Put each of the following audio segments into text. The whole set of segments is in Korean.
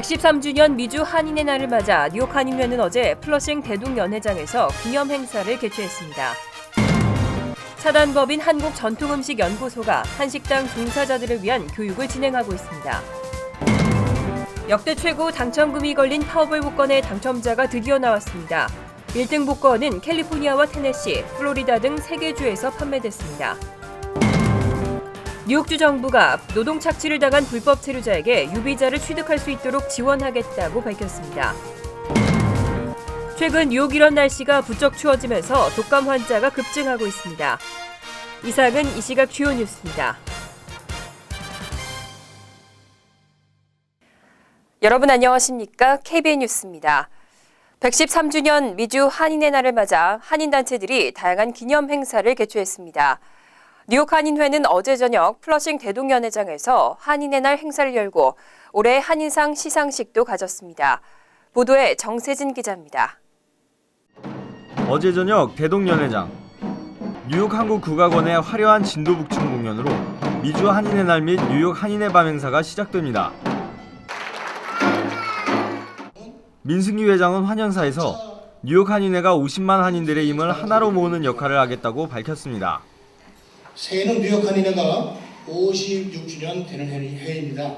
113주년 미주 한인의 날을 맞아 뉴욕 한인회는 어제 플러싱 대동연회장에서 기념 행사를 개최했습니다. 사단법인 한국전통음식연구소가 한식당 종사자들을 위한 교육을 진행하고 있습니다. 역대 최고 당첨금이 걸린 파워볼 복권의 당첨자가 드디어 나왔습니다. 1등 복권은 캘리포니아와 테네시, 플로리다 등 3개 주에서 판매됐습니다. 뉴욕주 정부가 노동 착취를 당한 불법 체류자에게 유비자를 취득할 수 있도록 지원하겠다고 밝혔습니다. 최근 뉴욕 이런 날씨가 부쩍 추워지면서 독감 환자가 급증하고 있습니다. 이상은 이 시각 주요 뉴스입니다. 여러분 안녕하십니까? KBN 뉴스입니다. 113주년 미주 한인의 날을 맞아 한인 단체들이 다양한 기념 행사를 개최했습니다. 뉴욕 한인회는 어제 저녁 플러싱 대동연회장에서 한인의 날 행사를 열고 올해 한인상 시상식도 가졌습니다. 보도에 정세진 기자입니다. 어제 저녁 대동연회장 뉴욕 한국 국악원의 화려한 진도 북춤 공연으로 미주 한인의 날 및 뉴욕 한인의 밤 행사가 시작됩니다. 민승기 회장은 환연사에서 뉴욕 한인회가 50만 한인들의 힘을 하나로 모으는 역할을 하겠다고 밝혔습니다. 새해는 뉴욕 한인회가 56주년 되는 해- 해입니다.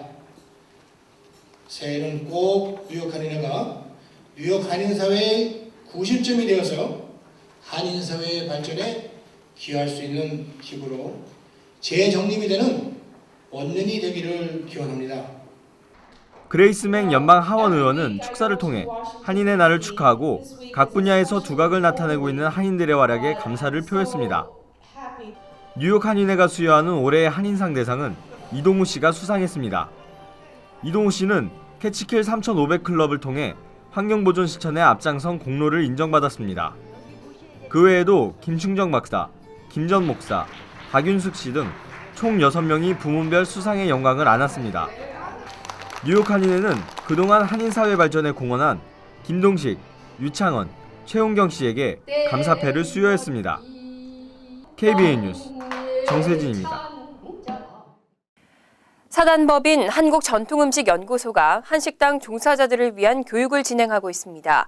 새해는 꼭 뉴욕 한인회가 뉴욕 한인사회의 구심점이 되어서 한인사회의 발전에 기여할 수 있는 기구로 재정립이 되는 원년이 되기를 기원합니다. 그레이스 맥 연방 하원 의원은 축사를 통해 한인의 날을 축하하고 각 분야에서 두각을 나타내고 있는 한인들의 활약에 감사를 표했습니다. 뉴욕 한인회가 수여하는 올해의 한인상 대상은 이동우 씨가 수상했습니다. 이동우 씨는 캐치킬 3,500 클럽을 통해 환경보존 실천에 앞장선 공로를 인정받았습니다. 그 외에도 김충정 박사, 김전 목사, 박윤숙 씨 등 총 6명이 부문별 수상의 영광을 안았습니다. 뉴욕 한인회는 그동안 한인 사회 발전에 공헌한 김동식, 유창원, 최홍경 씨에게 감사패를 수여했습니다. KBN 뉴스 정세진입니다. 사단법인 한국전통음식연구소가 한식당 종사자들을 위한 교육을 진행하고 있습니다.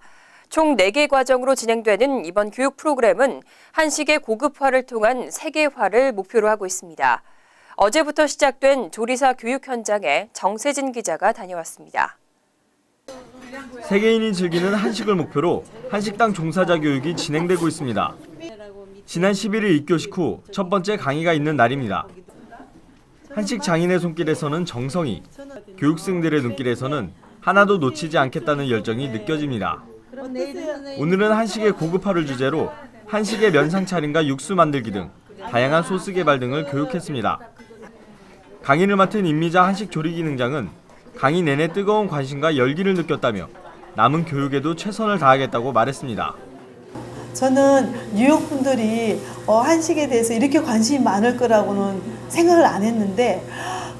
총 4개 과정으로 진행되는 이번 교육 프로그램은 한식의 고급화를 통한 세계화를 목표로 하고 있습니다. 어제부터 시작된 조리사 교육 현장에 정세진 기자가 다녀왔습니다. 세계인이 즐기는 한식을 목표로 한식당 종사자 교육이 진행되고 있습니다. 지난 11일 2교식 후첫 번째 강의가 있는 날입니다. 한식 장인의 손길에서는 정성이, 교육생들의 눈길에서는 하나도 놓치지 않겠다는 열정이 느껴집니다. 오늘은 한식의 고급화를 주제로 한식의 면상 차림과 육수 만들기 등 다양한 소스 개발 등을 교육했습니다. 강의를 맡은 임미자 한식 조리 기 능장은 강의 내내 뜨거운 관심과 열기를 느꼈다며 남은 교육에도 최선을 다하겠다고 말했습니다. 저는 뉴욕 분들이 어, 한식에 대해서 이렇게 관심이 많을 거라고는 생각을 안 했는데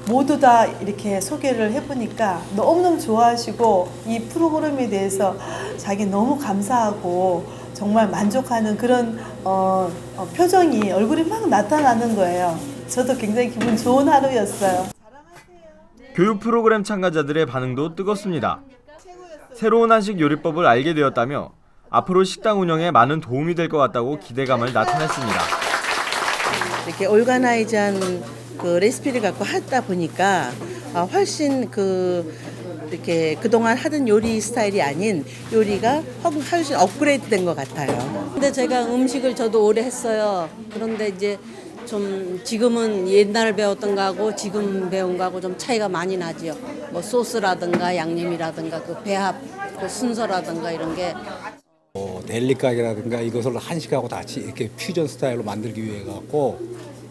모두 다 이렇게 소개를 해보니까 너무너무 좋아하시고 이 프로그램에 대해서 자기 너무 감사하고 정말 만족하는 그런 어, 어, 표정이 얼굴이 막 나타나는 거예요. 저도 굉장히 기분 좋은 하루였어요. 교육 프로그램 참가자들의 반응도 뜨겁습니다. 새로운 한식 요리법을 알게 되었다며 앞으로 식당 운영에 많은 도움이 될 것 같다고 기대감을 나타냈습니다. 이렇게 올가나이즈한 그 레시피를 갖고 하다 보니까 아, 훨씬 그 이렇게 그동안 하던 요리 스타일이 아닌 요리가 훨- 훨씬 업그레이드 된 것 같아요. 근데 제가 음식을 저도 오래 했어요. 그런데 이제 좀 지금은 옛날 배웠던 거하고 지금 배운 거하고 좀 차이가 많이 나지요. 뭐 소스라든가 양념이라든가 그 배합, 그 순서라든가 이런 게 뭐 델리 가게라든가 이것을 한식하고 같이 이렇게 퓨전 스타일로 만들기 위해 갖고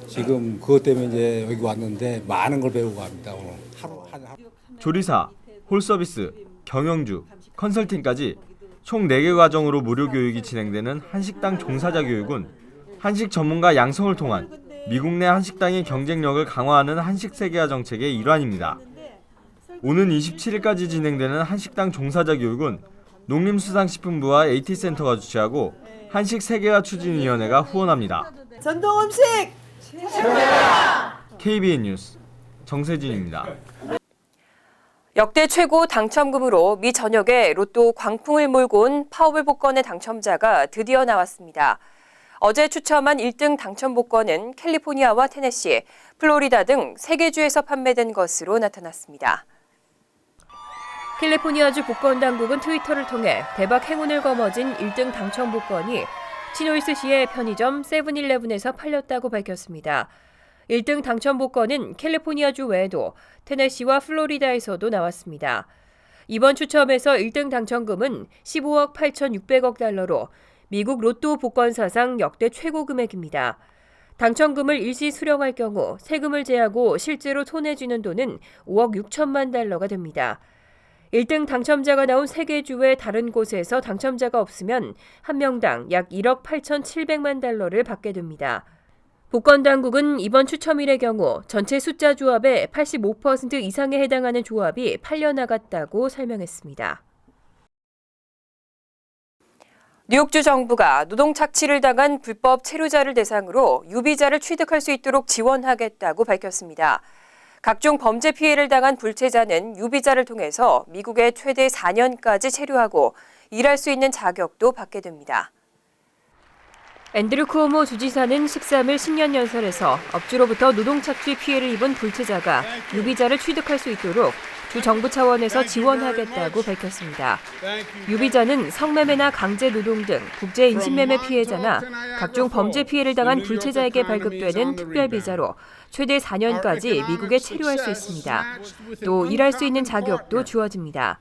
지금 그것 때문에 이제 여기 왔는데 많은 걸 배우고 갑니다 오늘 하루 한 하루. 조리사, 홀 서비스, 경영주, 컨설팅까지 총 4개 과정으로 무료 교육이 진행되는 한식당 종사자 교육은 한식 전문가 양성을 통한 미국 내 한식당의 경쟁력을 강화하는 한식 세계화 정책의 일환입니다. 오는 27일까지 진행되는 한식당 종사자 교육은 농림수산식품부와 AT센터가 주최하고 한식 세계화 추진위원회가 후원합니다. 전통 음식 KBN 뉴스 정세진입니다. 역대 최고 당첨금으로 미 전역에 로또 광풍을 몰고 온 파워블 복권의 당첨자가 드디어 나왔습니다. 어제 추첨한 1등 당첨 복권은 캘리포니아와 테네시, 플로리다 등 3개 주에서 판매된 것으로 나타났습니다. 캘리포니아주 복권 당국은 트위터를 통해 대박 행운을 거머쥔 1등 당첨 복권이 치노이스 시의 편의점 세븐일레븐에서 팔렸다고 밝혔습니다. 1등 당첨 복권은 캘리포니아주 외에도 테네시와 플로리다에서도 나왔습니다. 이번 추첨에서 1등 당첨금은 15억 8,600억 달러로 미국 로또 복권 사상 역대 최고 금액입니다. 당첨금을 일시 수령할 경우 세금을 제하고 실제로 손에 쥐는 돈은 5억 6천만 달러가 됩니다. 1등 당첨자가 나온 세개 주의 다른 곳에서 당첨자가 없으면 한 명당 약 1억 8,700만 달러를 받게 됩니다. 복권 당국은 이번 추첨일의 경우 전체 숫자 조합의 85% 이상에 해당하는 조합이 팔려 나갔다고 설명했습니다. 뉴욕주 정부가 노동 착취를 당한 불법 체류자를 대상으로 유비자를 취득할 수 있도록 지원하겠다고 밝혔습니다. 각종 범죄 피해를 당한 불체자는 유비자를 통해서 미국에 최대 4년까지 체류하고 일할 수 있는 자격도 받게 됩니다. 앤드류 쿠오모 주지사는 13일 신년 연설에서 업주로부터 노동 착취 피해를 입은 불체자가 유비자를 취득할 수 있도록 주 정부 차원에서 지원하겠다고 밝혔습니다. 유비자는 성매매나 강제 노동 등 국제 인신매매 피해자나 각종 범죄 피해를 당한 불체자에게 발급되는 특별 비자로 최대 4년까지 미국에 체류할 수 있습니다. 또 일할 수 있는 자격도 주어집니다.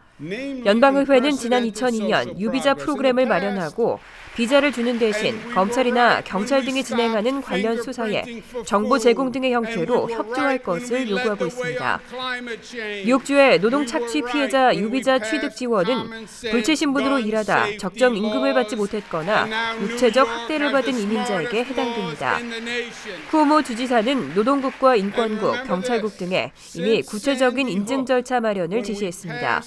연방의회는 지난 2002년 유비자 프로그램을 마련하고 비자를 주는 대신 검찰이나 경찰 등이 진행하는 관련 수사에 정보 제공 등의 형태로 협조할 것을 요구하고 있습니다. 뉴욕주의 노동 착취 피해자 유비자 취득 지원은 불체 신분으로 일하다 적정 임금을 받지 못했거나 육체적 학대를 받은 이민자에게 해당됩니다. 쿠오모 주지사는 노동국과 인권국, 경찰국 등에 이미 구체적인 인증 절차 마련을 지시했습니다.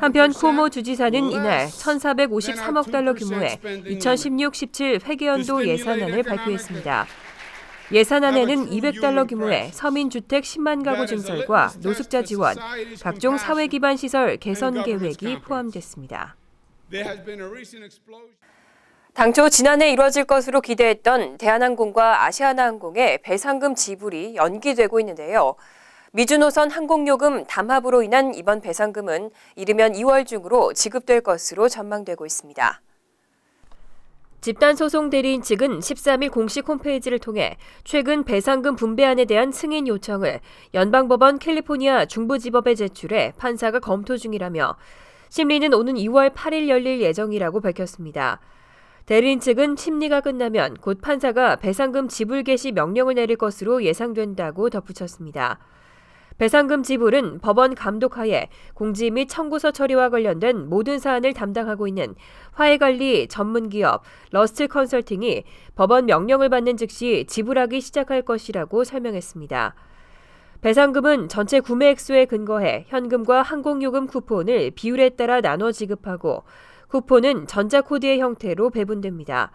한편 쿠오모 주지사는 이날 1,453억 달러 규모의 2016-17 회계연도 예산안을 발표했습니다. 예산안에는 200달러 규모의 서민주택 10만 가구 증설과 노숙자 지원, 각종 사회 기반 시설 개선 계획이 포함됐습니다. 당초 지난해 이뤄질 것으로 기대했던 대한항공과 아시아나항공의 배상금 지불이 연기되고 있는데요. 미주노선 항공요금 담합으로 인한 이번 배상금은 이르면 2월 중으로 지급될 것으로 전망되고 있습니다. 집단 소송 대리인 측은 13일 공식 홈페이지를 통해 최근 배상금 분배안에 대한 승인 요청을 연방법원 캘리포니아 중부지법에 제출해 판사가 검토 중이라며 심리는 오는 2월 8일 열릴 예정이라고 밝혔습니다. 대리인 측은 심리가 끝나면 곧 판사가 배상금 지불 개시 명령을 내릴 것으로 예상된다고 덧붙였습니다. 배상금 지불은 법원 감독하에 공지 및 청구서 처리와 관련된 모든 사안을 담당하고 있는 화해관리 전문기업 러스트 컨설팅이 법원 명령을 받는 즉시 지불하기 시작할 것이라고 설명했습니다. 배상금은 전체 구매 액수에 근거해 현금과 항공요금 쿠폰을 비율에 따라 나눠 지급하고 쿠폰은 전자코드의 형태로 배분됩니다.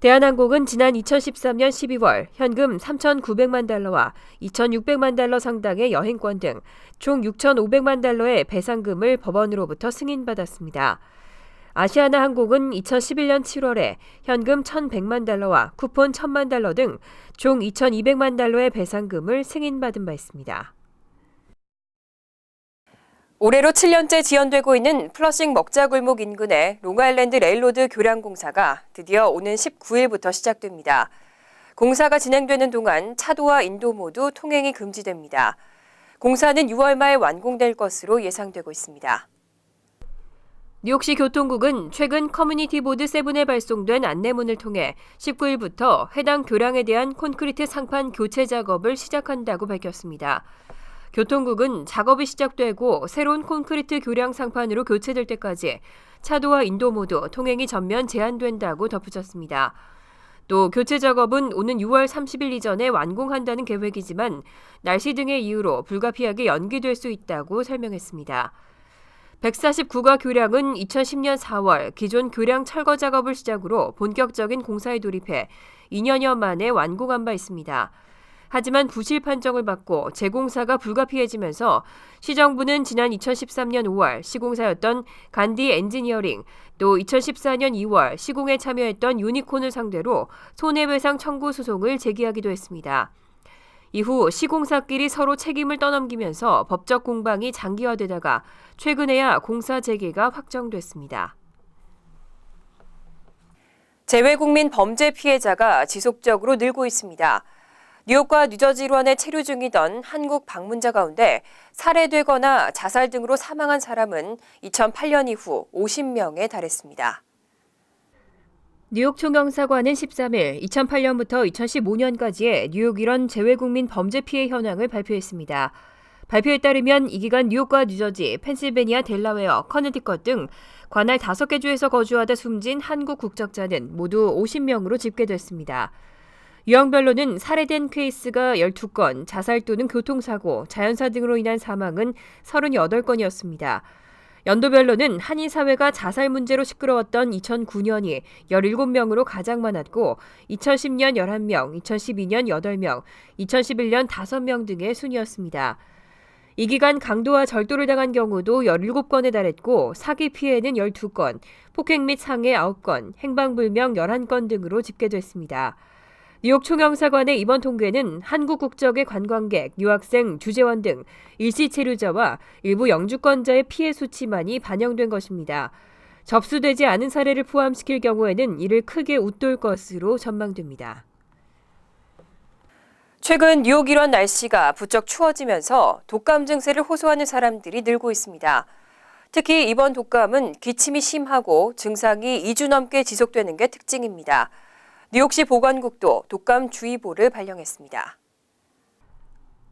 대한항공은 지난 2013년 12월 현금 3,900만 달러와 2,600만 달러 상당의 여행권 등 총 6,500만 달러의 배상금을 법원으로부터 승인받았습니다. 아시아나 항공은 2011년 7월에 현금 1,100만 달러와 쿠폰 1,000만 달러 등 총 2,200만 달러의 배상금을 승인받은 바 있습니다. 올해로 7년째 지연되고 있는 플러싱 먹자골목 인근의 롱아일랜드 레일로드 교량 공사가 드디어 오는 19일부터 시작됩니다. 공사가 진행되는 동안 차도와 인도 모두 통행이 금지됩니다. 공사는 6월 말 완공될 것으로 예상되고 있습니다. 뉴욕시 교통국은 최근 커뮤니티 보드 세븐에 발송된 안내문을 통해 19일부터 해당 교량에 대한 콘크리트 상판 교체 작업을 시작한다고 밝혔습니다. 교통국은 작업이 시작되고 새로운 콘크리트 교량 상판으로 교체될 때까지 차도와 인도 모두 통행이 전면 제한된다고 덧붙였습니다. 또 교체 작업은 오는 6월 30일 이전에 완공한다는 계획이지만 날씨 등의 이유로 불가피하게 연기될 수 있다고 설명했습니다. 149가 교량은 2010년 4월 기존 교량 철거 작업을 시작으로 본격적인 공사에 돌입해 2년여 만에 완공한 바 있습니다. 하지만 부실 판정을 받고 재공사가 불가피해지면서 시정부는 지난 2013년 5월 시공사였던 간디 엔지니어링 또 2014년 2월 시공에 참여했던 유니콘을 상대로 손해배상 청구 소송을 제기하기도 했습니다. 이후 시공사끼리 서로 책임을 떠넘기면서 법적 공방이 장기화되다가 최근에야 공사 재개가 확정됐습니다. 재외국민 범죄 피해자가 지속적으로 늘고 있습니다. 뉴욕과 뉴저지로안에 체류 중이던 한국 방문자 가운데 살해되거나 자살 등으로 사망한 사람은 2008년 이후 50명에 달했습니다. 뉴욕 총영사관은 13일 2008년부터 2015년까지의 뉴욕 일원 재외국민 범죄 피해 현황을 발표했습니다. 발표에 따르면 이 기간 뉴욕과 뉴저지, 펜실베니아, 델라웨어, 커네티컷 등 관할 5개 주에서 거주하다 숨진 한국 국적자는 모두 50명으로 집계됐습니다. 유형별로는 살해된 케이스가 12건, 자살 또는 교통사고, 자연사 등으로 인한 사망은 38건이었습니다. 연도별로는 한인 사회가 자살 문제로 시끄러웠던 2009년이 17명으로 가장 많았고 2010년 11명, 2012년 8명, 2011년 5명 등의 순이었습니다. 이 기간 강도와 절도를 당한 경우도 17건에 달했고 사기 피해는 12건, 폭행 및 상해 9건, 행방불명 11건 등으로 집계됐습니다. 뉴욕 총영사관의 이번 통계는 한국 국적의 관광객, 유학생, 주재원 등 일시 체류자와 일부 영주권자의 피해 수치만이 반영된 것입니다. 접수되지 않은 사례를 포함시킬 경우에는 이를 크게 웃돌 것으로 전망됩니다. 최근 뉴욕 일원 날씨가 부쩍 추워지면서 독감 증세를 호소하는 사람들이 늘고 있습니다. 특히 이번 독감은 기침이 심하고 증상이 2주 넘게 지속되는 게 특징입니다. 뉴욕시 보건국도 독감 주의보를 발령했습니다.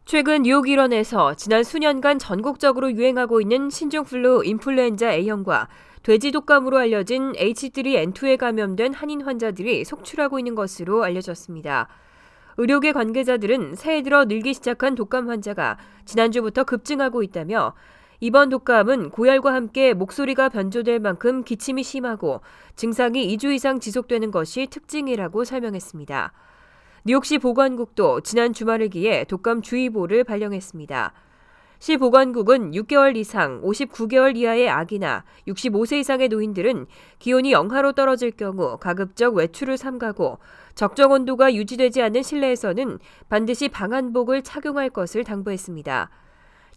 최근 뉴욕 일원에서 지난 수년간 전국적으로 유행하고 있는 신종플루 인플루엔자 A형과 돼지 독감으로 알려진 H3N2에 감염된 한인 환자들이 속출하고 있는 것으로 알려졌습니다. 의료계 관계자들은 새해 들어 늘기 시작한 독감 환자가 지난주부터 급증하고 있다며 이번 독감은 고열과 함께 목소리가 변조될 만큼 기침이 심하고 증상이 2주 이상 지속되는 것이 특징이라고 설명했습니다. 뉴욕시 보건국도 지난 주말을 기해 독감 주의보를 발령했습니다. 시 보건국은 6개월 이상 59개월 이하의 아기나 65세 이상의 노인들은 기온이 영하로 떨어질 경우 가급적 외출을 삼가고 적정 온도가 유지되지 않는 실내에서는 반드시 방한복을 착용할 것을 당부했습니다.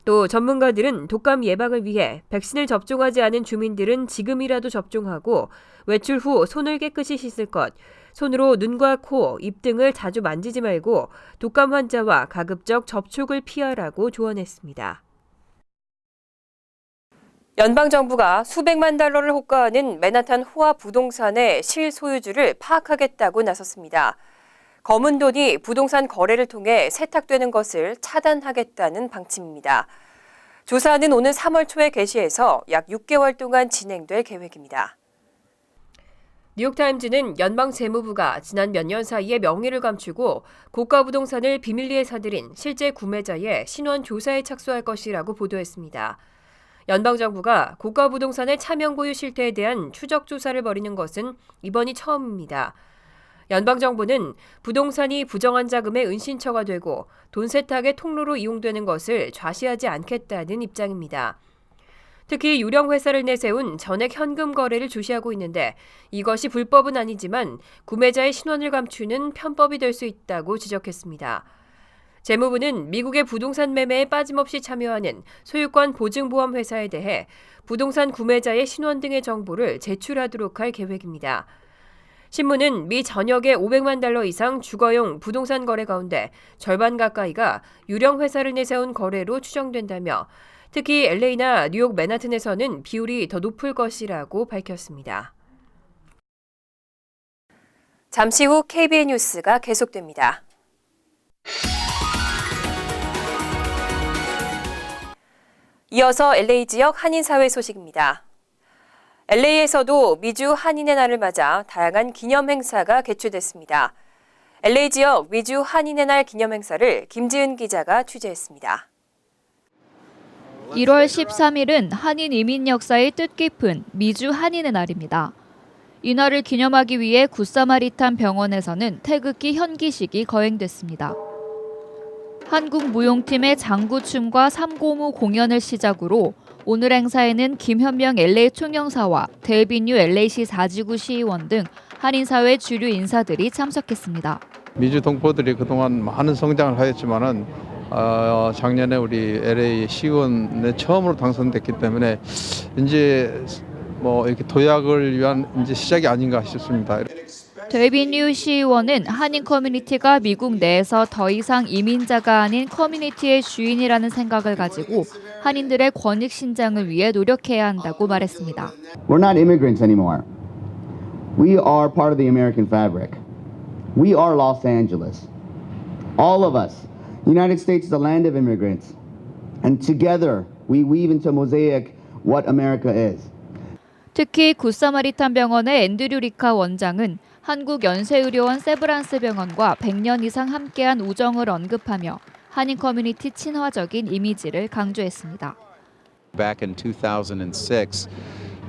또 전문가들은 독감 예방을 위해 백신을 접종하지 않은 주민들은 지금이라도 접종하고 외출 후 손을 깨끗이 씻을 것, 손으로 눈과 코, 입 등을 자주 만지지 말고 독감 환자와 가급적 접촉을 피하라고 조언했습니다. 연방정부가 수백만 달러를 호가하는 맨하탄 호화 부동산의 실소유주를 파악하겠다고 나섰습니다. 검은 돈이 부동산 거래를 통해 세탁되는 것을 차단하겠다는 방침입니다. 조사는 오는 3월 초에 개시해서 약 6개월 동안 진행될 계획입니다. 뉴욕타임즈는 연방 재무부가 지난 몇 년 사이에 명의를 감추고 고가 부동산을 비밀리에 사들인 실제 구매자의 신원 조사에 착수할 것이라고 보도했습니다. 연방정부가 고가 부동산의 차명 보유 실태에 대한 추적 조사를 벌이는 것은 이번이 처음입니다. 연방정부는 부동산이 부정한 자금의 은신처가 되고 돈 세탁의 통로로 이용되는 것을 좌시하지 않겠다는 입장입니다. 특히 유령 회사를 내세운 전액 현금 거래를 주시하고 있는데 이것이 불법은 아니지만 구매자의 신원을 감추는 편법이 될 수 있다고 지적했습니다. 재무부는 미국의 부동산 매매에 빠짐없이 참여하는 소유권 보증보험 회사에 대해 부동산 구매자의 신원 등의 정보를 제출하도록 할 계획입니다. 신문은 미 전역의 500만 달러 이상 주거용 부동산 거래 가운데 절반 가까이가 유령 회사를 내세운 거래로 추정된다며 특히 LA나 뉴욕 맨하튼에서는 비율이 더 높을 것이라고 밝혔습니다. 잠시 후 KBN 뉴스가 계속됩니다. 이어서 LA 지역 한인 사회 소식입니다. LA에서도 미주 한인의 날을 맞아 다양한 기념 행사가 개최됐습니다. LA 지역 미주 한인의 날 기념 행사를 김지은 기자가 취재했습니다. 1월 13일은 한인 이민 역사의 뜻깊은 미주 한인의 날입니다. 이날을 기념하기 위해 굿사마리탄 병원에서는 태극기 현기식이 거행됐습니다. 한국 무용팀의 장구춤과 삼고무 공연을 시작으로 오늘 행사에는 김현명 LA 총영사와 데빈유 LA시 사지구 시의원 등 한인사회 주류 인사들이 참석했습니다. 미주 동포들이 그동안 많은 성장을 하였지만은 어, 작년에 우리 LA 시의원에 처음으로 당선됐기 때문에 이제 뭐 이렇게 도약을 위한 이제 시작이 아닌가 싶습니다. 데빈유 시의원은 한인 커뮤니티가 미국 내에서 더 이상 이민자가 아닌 커뮤니티의 주인이라는 생각을 가지고 한인들의 권익 신장을 위해 노력해야 한다고 말했습니다. We're not immigrants anymore. We are part of the American fabric. We are Los Angeles. All of us. The United States is a land of immigrants. And together we weave into mosaic what America is. 특히 굿사마리탄 병원의 앤드류 리카 원장은 한국 연쇄의료원 세브란스 병원과 100년 이상 함께한 우정을 언급하며 한인 커뮤니티 친화적인 이미지를 강조했습니다. Back in 2006,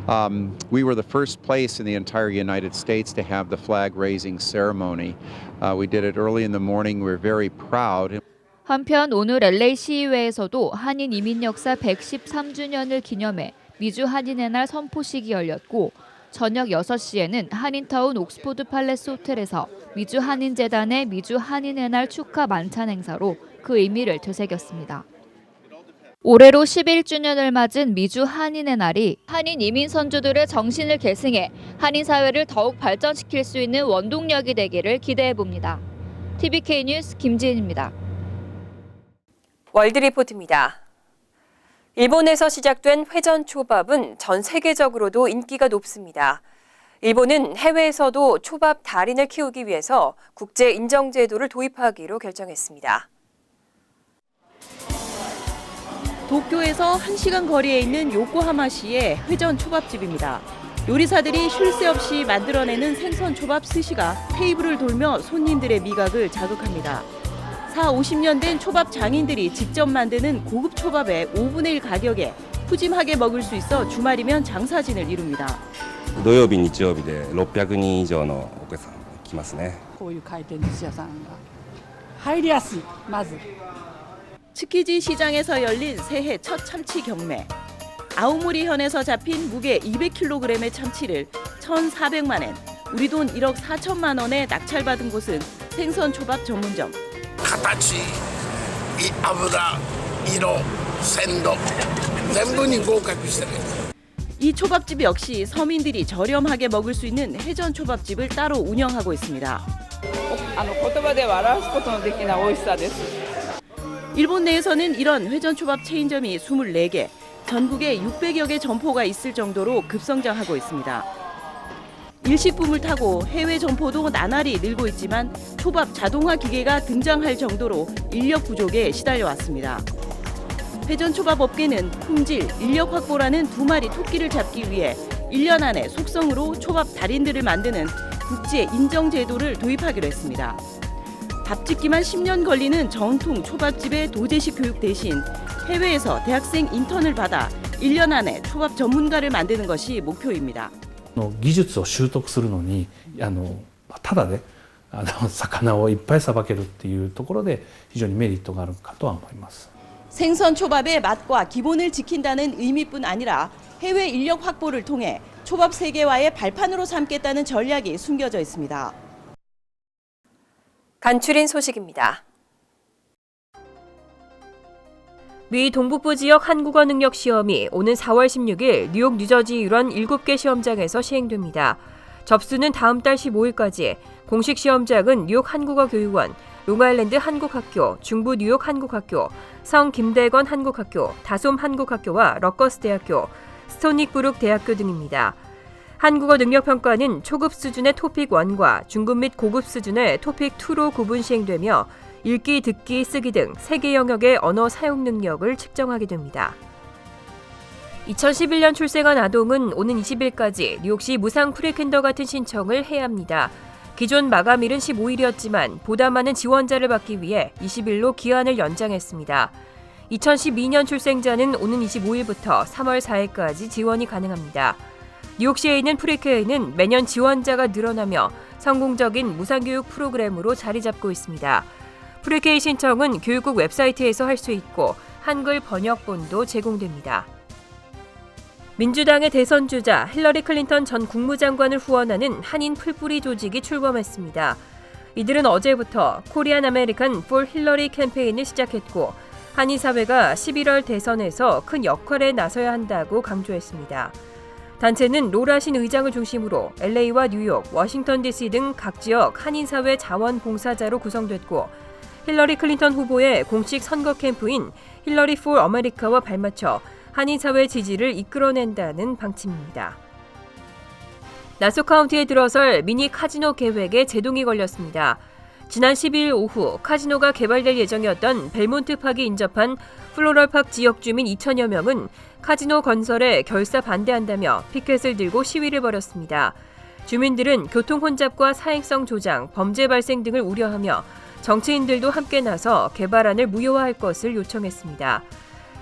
um, we were the first place in the entire United States to have the flag raising ceremony. Uh, we did it early in the morning. We're very proud. 한편 오늘 LA 시의회에서도 한인 이민 역사 113주년을 기념해 미주 한인의 날 선포식이 열렸고 저녁 6시에는 한인타운 옥스포드 팔레스 호텔에서 미주 한인재단의 미주 한인의 날 축하 만찬 행사로 그 의미를 되새겼습니다. 올해로 11주년을 맞은 미주 한인의 날이 한인 이민 선조들의 정신을 계승해 한인 사회를 더욱 발전시킬 수 있는 원동력이 되기를 기대해 봅니다. TBK 뉴스 김지은입니다. 월드 리포트입니다. 일본에서 시작된 회전 초밥은 전 세계적으로도 인기가 높습니다. 일본은 해외에서도 초밥 달인을 키우기 위해서 국제 인정 제도를 도입하기로 결정했습니다. 도쿄에서 1시간 거리에 있는 요코하마시의 회전 초밥집입니다. 요리사들이 쉴 새 없이 만들어내는 생선 초밥 스시가 테이블을 돌며 손님들의 미각을 자극합니다. 4, 50년 된 초밥 장인들이 직접 만드는 고급 초밥의 5분의 1 가격에 푸짐하게 먹을 수 있어 주말이면 장사진을 이룹니다. 土曜日日曜日で600人以上のお客さん来ますねこういう回転寿司屋さんが入りやすいまず 츠키지 시장에서 열린 새해 첫 참치 경매. 아오모리현에서 잡힌 무게 200kg의 참치를 1,400만 엔, 우리 돈 1억 4천만 원에 낙찰받은 곳은 생선 초밥 전문점. 形油色鮮度全部に合格してる 이 초밥집 역시 서민들이 저렴하게 먹을 수 있는 회전 초밥집을 따로 운영하고 있습니다. あの言葉では表すことのできない美味しさです 일본 내에서는 이런 회전 초밥 체인점이 24개, 전국에 600여 개 점포가 있을 정도로 급성장하고 있습니다. 일식붐을 타고 해외 점포도 나날이 늘고 있지만 초밥 자동화 기계가 등장할 정도로 인력 부족에 시달려 왔습니다. 회전 초밥 업계는 품질, 인력 확보라는 두 마리 토끼를 잡기 위해 1년 안에 속성으로 초밥 달인들을 만드는 국제 인정 제도를 도입하기로 했습니다. 밥 짓기만 10년 걸리는 전통 초밥집의 도제식 교육 대신 해외에서 대학생 인턴을 받아 1년 안에 초밥 전문가를 만드는 것이 목표입니다. の技術を習得するのにあのただであの魚をいっぱいさばけるっていうところで非常にメリットがあるかとは思います。 생선 초밥의 맛과 기본을 지킨다는 의미뿐 아니라 해외 인력 확보를 통해 초밥 세계화의 발판으로 삼겠다는 전략이 숨겨져 있습니다. 간추린 소식입니다. 미 동북부 지역 한국어 능력 시험이 오는 4월 16일 뉴욕 뉴저지 일원 7개 시험장에서 시행됩니다. 접수는 다음 달 15일까지 공식 시험장은 뉴욕 한국어 교육원, 롱아일랜드 한국학교, 중부 뉴욕 한국학교, 성 김대건 한국학교, 다솜 한국학교와 러커스 대학교, 스토닉브룩 대학교 등입니다. 한국어 능력 평가는 초급 수준의 토픽 1과 중급 및 고급 수준의 토픽 2로 구분 시행되며 읽기, 듣기, 쓰기 등세개 영역의 언어 사용 능력을 측정하게 됩니다. 2011년 출생한 아동은 오는 20일까지 뉴욕시 무상 프리킨더 같은 신청을 해야 합니다. 기존 마감일은 15일이었지만 보다 많은 지원자를 받기 위해 20일로 기한을 연장했습니다. 2012년 출생자는 오는 25일부터 3월 4일까지 지원이 가능합니다. 뉴욕시에 있는 프리케에는 매년 지원자가 늘어나며 성공적인 무상교육 프로그램으로 자리 잡고 있습니다. 프리케이 신청은 교육국 웹사이트에서 할 수 있고 한글 번역본도 제공됩니다. 민주당의 대선 주자 힐러리 클린턴 전 국무장관을 후원하는 한인 풀뿌리 조직이 출범했습니다. 이들은 어제부터 코리안 아메리칸 폴 힐러리 캠페인을 시작했고 한인 사회가 11월 대선에서 큰 역할에 나서야 한다고 강조했습니다. 단체는 로라신 의장을 중심으로 LA와 뉴욕, 워싱턴 DC 등 각 지역 한인 사회 자원 봉사자로 구성됐고 힐러리 클린턴 후보의 공식 선거 캠프인 힐러리 폴 아메리카와 발맞춰 한인 사회 지지를 이끌어낸다는 방침입니다. 나소 카운티에 들어설 미니 카지노 계획에 제동이 걸렸습니다. 지난 12일 오후 카지노가 개발될 예정이었던 벨몬트 파크에 인접한 플로럴팍 지역 주민 2천여 명은 카지노 건설에 결사 반대한다며 피켓을 들고 시위를 벌였습니다. 주민들은 교통 혼잡과 사행성 조장, 범죄 발생 등을 우려하며 정치인들도 함께 나서 개발안을 무효화할 것을 요청했습니다.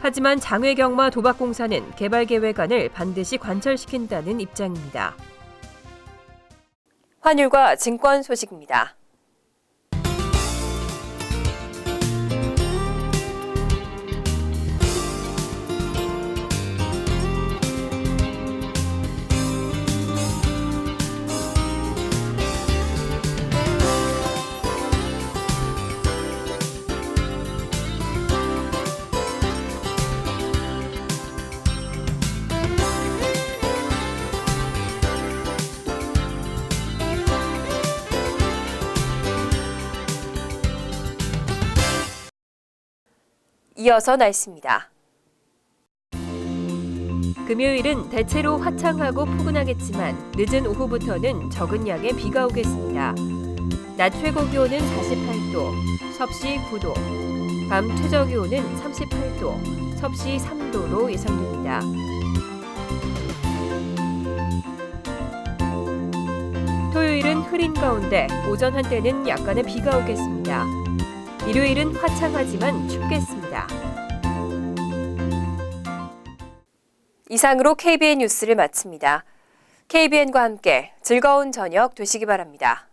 하지만 장외경마 도박공사는 개발 계획안을 반드시 관철시킨다는 입장입니다. 환율과 증권 소식입니다. 이어서 날씨입니다. 금요일은 대체로 화창하고 포근하겠지만 늦은 오후부터는 적은 양의 비가 오겠습니다. 낮 최고 기온은 48도, 섭씨 9도, 밤 최저 기온은 38도, 섭씨 3도로 예상됩니다. 토요일은 흐린 가운데 오전 한때는 약간의 비가 오겠습니다. 일요일은 화창하지만 춥겠습니다. 이상으로 KBN 뉴스를 마칩니다. KBN과 함께 즐거운 저녁 되시기 바랍니다.